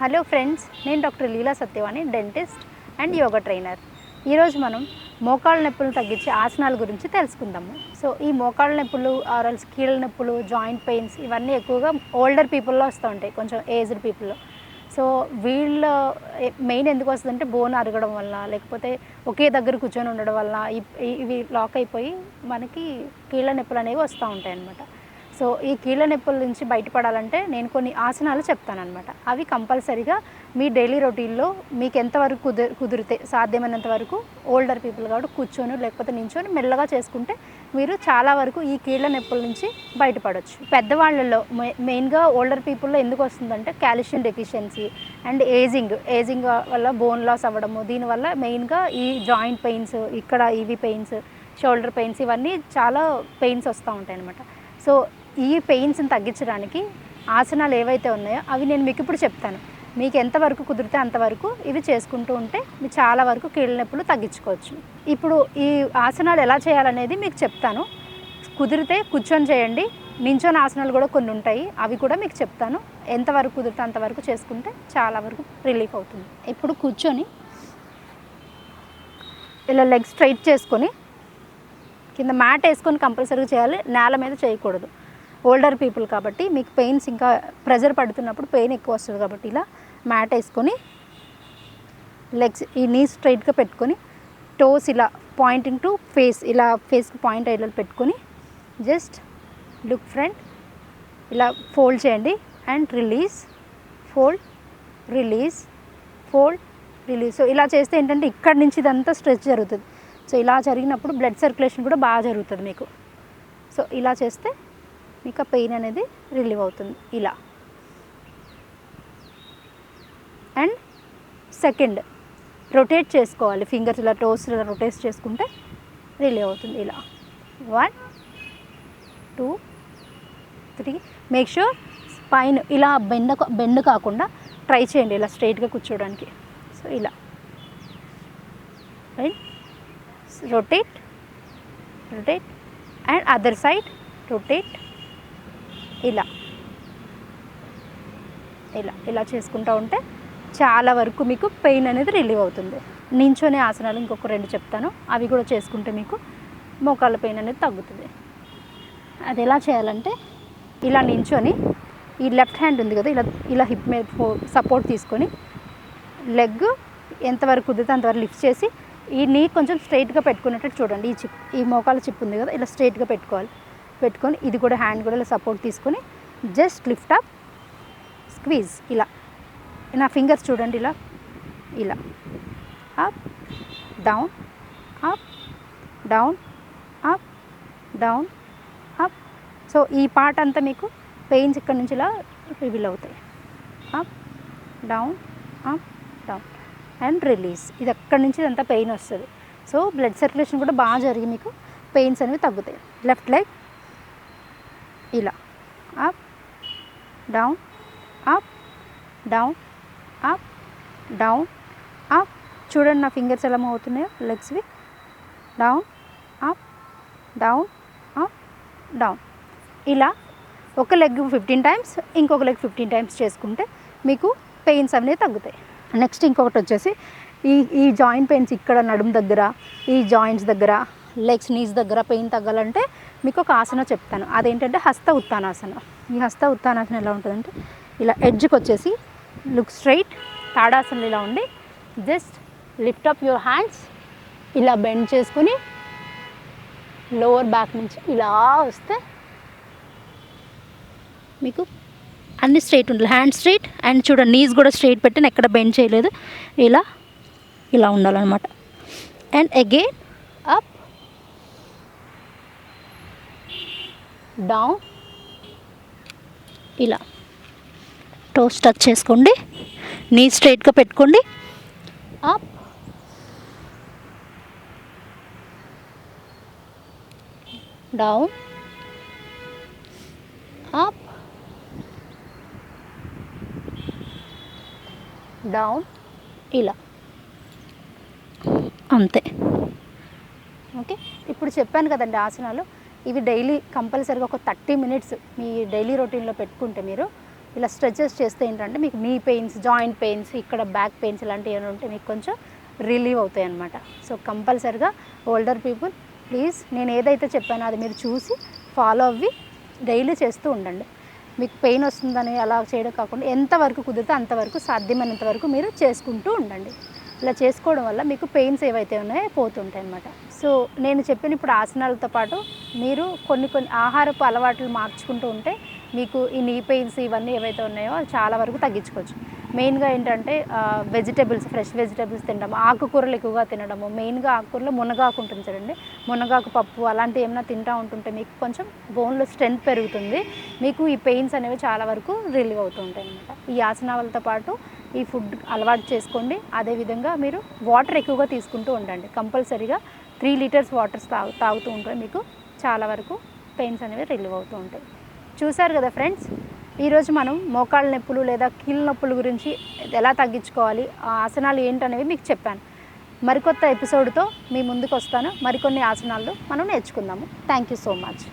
Hello friends నేను doctor Leela Satyavani dentist and yoga trainer. ఈరోజు మనం మోకాళ్ళ నొప్పులు తగ్గించే ఆసనాల గురించి తెలుసుకుందాము. సో ఈ మోకాళ్ళ నొప్పులు ఆర్ఎల్స్ కీళ్ళ నొప్పులు జాయింట్ పెయిన్స్ ఇవన్నీ ఎక్కువగా ఓల్డర్ పీపుల్లో వస్తూ ఉంటాయి కొంచెం ఏజ్డ్ పీపుల్లో సో వీళ్ళ మెయిన్ ఎందుకు వస్తుందంటే బోన్ అరగడం వల్ల లేకపోతే ఒకే దగ్గర కూర్చొని ఉండడం వల్ల ఇవి లాక్ అయిపోయి మనకి కీళ్ళ నొప్పులు అనేవి వస్తూ ఉంటాయి అన్నమాట సో ఈ కీళ్ళ నొప్పుల నుంచి బయటపడాలంటే నేను కొన్ని ఆసనాలు చెప్తానమాట అవి కంపల్సరీగా మీ డైలీ రొటీన్లో మీకు ఎంతవరకు కుదిరి కుదిరితే సాధ్యమైనంత వరకు ఓల్డర్ పీపుల్ కాబట్టి కూర్చొని లేకపోతే నించొని మెల్లగా చేసుకుంటే మీరు చాలా వరకు ఈ కీళ్ళ నొప్పుల నుంచి బయటపడవచ్చు పెద్దవాళ్ళలో మె- మెయిన్గా ఓల్డర్ పీపుల్లో ఎందుకు వస్తుందంటే calcium deficiency and ageing. Ageing వల్ల బోన్ లాస్ అవ్వడము దీనివల్ల మెయిన్గా ఈ జాయింట్ పెయిన్స్ ఇక్కడ ఇవి పెయిన్స్ షోల్డర్ పెయిన్స్ ఇవన్నీ చాలా పెయిన్స్ వస్తూ ఉంటాయి అనమాట సో ఈ పెయిన్స్ని తగ్గించడానికి ఆసనాలు ఏవైతే ఉన్నాయో అవి నేను మీకు ఇప్పుడు చెప్తాను. మీకు ఎంతవరకు కుదిరితే అంతవరకు ఇవి చేసుకుంటూ ఉంటే మీరు చాలా వరకు కీళ్ళ నొప్పులు తగ్గించుకోవచ్చు. ఇప్పుడు ఈ ఆసనాలు ఎలా చేయాలనేది మీకు చెప్తాను. కుదిరితే కూర్చొని చేయండి. నించొని ఆసనాలు కూడా కొన్ని ఉంటాయి. అవి కూడా మీకు చెప్తాను. ఎంతవరకు కుదిరితే అంతవరకు చేసుకుంటే చాలా వరకు రిలీఫ్ అవుతుంది. ఇప్పుడు కూర్చొని ఇలా లెగ్ స్ట్రైట్ చేసుకొని కింద మ్యాట్ వేసుకొని కంపల్సరీగా చేయాలి. నేల మీద చేయకూడదు. ఓల్డర్ పీపుల్ కాబట్టి మీకు పెయిన్స్ ఇంకా ప్రెజర్ పడుతున్నప్పుడు పెయిన్ ఎక్కువ వస్తుంది కాబట్టి ఇలా మ్యాట్ వేసుకొని లెగ్స్ ఈ నీ స్ట్రైట్గా పెట్టుకొని టోస్ ఇలా పాయింటింగ్ టు ఫేస్ ఇలా ఫేస్కి పాయింట్ అయ్యేలా పెట్టుకొని జస్ట్ లుక్ ఫ్రంట్ ఇలా ఫోల్డ్ చేయండి and release fold release fold release so ఇలా చేస్తే ఏంటంటే ఇక్కడ నుంచి ఇదంతా స్ట్రెచ్ జరుగుతుంది. సో ఇలా జరిగినప్పుడు బ్లడ్ సర్క్యులేషన్ కూడా బాగా జరుగుతుంది మీకు. సో ఇలా చేస్తే మీకు ఆ పెయిన్ అనేది రిలీవ్ అవుతుంది. ఇలా. అండ్ సెకండ్ రొటేట్ చేసుకోవాలి. ఫింగర్స్ ఇలా టోస్ ఇలా రొటేట్ చేసుకుంటే రిలీవ్ అవుతుంది. ఇలా. One two three. Make sure spine ఇలా బెండ్ బెండ్ కాకుండా ట్రై చేయండి ఇలా స్ట్రైట్గా కూర్చోవడానికి. సో ఇలా. Right rotate rotate. And other side rotate. ఇలా. ఇలా ఇలా చేసుకుంటూ ఉంటే చాలా వరకు మీకు పెయిన్ అనేది రిలీవ్ అవుతుంది. నించొని ఆసనాలు ఇంకొక రెండు చెప్తాను. అవి కూడా చేసుకుంటే మీకు మోకాళ్ళ పెయిన్ అనేది తగ్గుతుంది. అది ఎలా చేయాలంటే ఇలా నించొని ఈ లెఫ్ట్ హ్యాండ్ ఉంది కదా ఇలా ఇలా హిప్ మీద సపోర్ట్ తీసుకొని లెగ్ ఎంతవరకు కుదిరితే అంతవరకు లిఫ్ట్ చేసి ఈ నీ కొంచెం స్ట్రైట్గా పెట్టుకునేటట్టు చూడండి. ఈ చిప్ ఈ మోకాల చిప్ ఉంది కదా ఇలా స్ట్రైట్గా పెట్టుకోవాలి. పెట్టుకొని ఇది కూడా హ్యాండ్ కూడా ఇలా సపోర్ట్ తీసుకొని జస్ట్ లిఫ్ట్ అప్ స్క్వీజ్ ఇలా. నా ఫింగర్స్ చూడండి ఇలా. ఇలా. Up down up down up down up. So ఈ పార్ట్ అంతా మీకు పెయిన్స్ ఇక్కడ నుంచి ఇలా రివీల్ అవుతాయి. Up down up down. And release. ఇది అక్కడి నుంచి ఇదంతా పెయిన్ వస్తుంది. సో బ్లడ్ సర్క్యులేషన్ కూడా బాగా జరిగి మీకు పెయిన్స్ అనేవి తగ్గుతాయి. లెఫ్ట్ లెగ్ ఇలా up down up down up down up చూడండి నా ఫింగర్స్ ఎలా మూవ్ అవుతున్నాయో లెగ్స్వి down up down up down ఇలా ఒక లెగ్ ఫిఫ్టీన్ టైమ్స్ ఇంకొక లెగ్ ఫిఫ్టీన్ టైమ్స్ చేసుకుంటే మీకు పెయిన్స్ అనేవి తగ్గుతాయి. నెక్స్ట్ ఇంకొకటి వచ్చేసి ఈ ఈ జాయింట్ పెయిన్స్ ఇక్కడ నడుము దగ్గర ఈ జాయింట్స్ దగ్గర లెగ్స్ నీస్ దగ్గర పెయిన్ తగ్గాలంటే మీకు ఒక ఆసన చెప్తాను. అదేంటంటే హస్త ఉత్తానాసనం ఈ హస్త ఉత్తానాసనం ఎలా ఉంటుందంటే ఇలా ఎడ్జ్కి వచ్చేసి లుక్ స్ట్రైట్ తాడాసనలు ఇలా ఉండి just lift up your hands ఇలా బెండ్ చేసుకుని లోవర్ బ్యాక్ నుంచి ఇలా వస్తే మీకు అన్ని స్ట్రైట్ ఉండాలి. హ్యాండ్ స్ట్రైట్ అండ్ చూడండి నీస్ కూడా స్ట్రైట్ పెట్టిన ఎక్కడ బెండ్ చేయలేదు. ఇలా ఇలా ఉండాలన్నమాట. అండ్ అగైన్ అప్ డౌన్ ఇలా. టోస్ టచ్ చేసుకోండి. నీ స్ట్రైట్గా పెట్టుకోండి. అప్ డౌన్ అప్ డౌన్ ఇలా. అంతే. ఓకే ఇప్పుడు చెప్పాను కదండి ఆసనాలు. ఇవి డైలీ కంపల్సరీగా ఒక థర్టీ మినిట్స్ మీ డైలీ రొటీన్లో పెట్టుకుంటే మీరు ఇలా స్ట్రెచెస్ చేస్తే ఏంటంటే మీకు నీ పెయిన్స్ జాయింట్ పెయిన్స్ ఇక్కడ బ్యాక్ పెయిన్స్ ఇలాంటివి ఏమైనా ఉంటే మీకు కొంచెం రిలీవ్ అవుతాయి అన్నమాట. సో కంపల్సరిగా ఓల్డర్ పీపుల్ ప్లీజ్ నేను ఏదైతే చెప్పానో అది మీరు చూసి ఫాలో అవ్వి డైలీ చేస్తూ ఉండండి. మీకు పెయిన్ వస్తుందని అలా చేయడం కాకుండా ఎంతవరకు కుదిరితే అంతవరకు సాధ్యమైనంత వరకు మీరు చేసుకుంటూ ఉండండి. ఇలా చేసుకోవడం వల్ల మీకు పెయిన్స్ ఏవైతే ఉన్నాయో పోతుంటాయి అన్నమాట. సో నేను చెప్పిన ఇప్పుడు ఆసనాలతో పాటు మీరు కొన్ని కొన్ని ఆహారపు అలవాట్లు మార్చుకుంటూ ఉంటే మీకు ఈ నీ పెయిన్స్ ఇవన్నీ ఏవైతే ఉన్నాయో చాలా వరకు తగ్గించుకోవచ్చు. మెయిన్గా ఏంటంటే వెజిటేబుల్స్ ఫ్రెష్ వెజిటేబుల్స్ తినడం ఆకుకూరలు ఎక్కువగా తినడము మెయిన్గా ఆకుకూరలో మునగాకు ఉంటుంది చూడండి. మునగాకు పప్పు అలాంటివి ఏమైనా తింటూ ఉంటుంటే మీకు కొంచెం బోన్లో స్ట్రెంత్ పెరుగుతుంది. మీకు ఈ పెయిన్స్ అనేవి చాలా వరకు రిలీవ్ అవుతూ ఉంటాయి అనమాట ఈ ఆసనాలతో పాటు ఈ ఫుడ్ అలవాటు చేసుకోండి. అదేవిధంగా మీరు వాటర్ ఎక్కువగా తీసుకుంటూ ఉండండి. కంపల్సరీగా త్రీ లీటర్స్ వాటర్స్ తాగు తాగుతూ ఉంటే మీకు చాలా వరకు పెయిన్స్ అనేవి రిలీవ్ అవుతూ ఉంటాయి. చూశారు కదా ఫ్రెండ్స్? ఈరోజు మనం మోకాళ్ళ నొప్పులు లేదా కీళ్ళ నొప్పుల గురించి ఎలా తగ్గించుకోవాలి ఆ ఆసనాలు ఏంటనేవి మీకు చెప్పాను. మరికొత్త ఎపిసోడ్తో మీ ముందుకు వస్తాను మరికొన్ని ఆసనాలు మనం నేర్చుకుందాము. Thank you so much.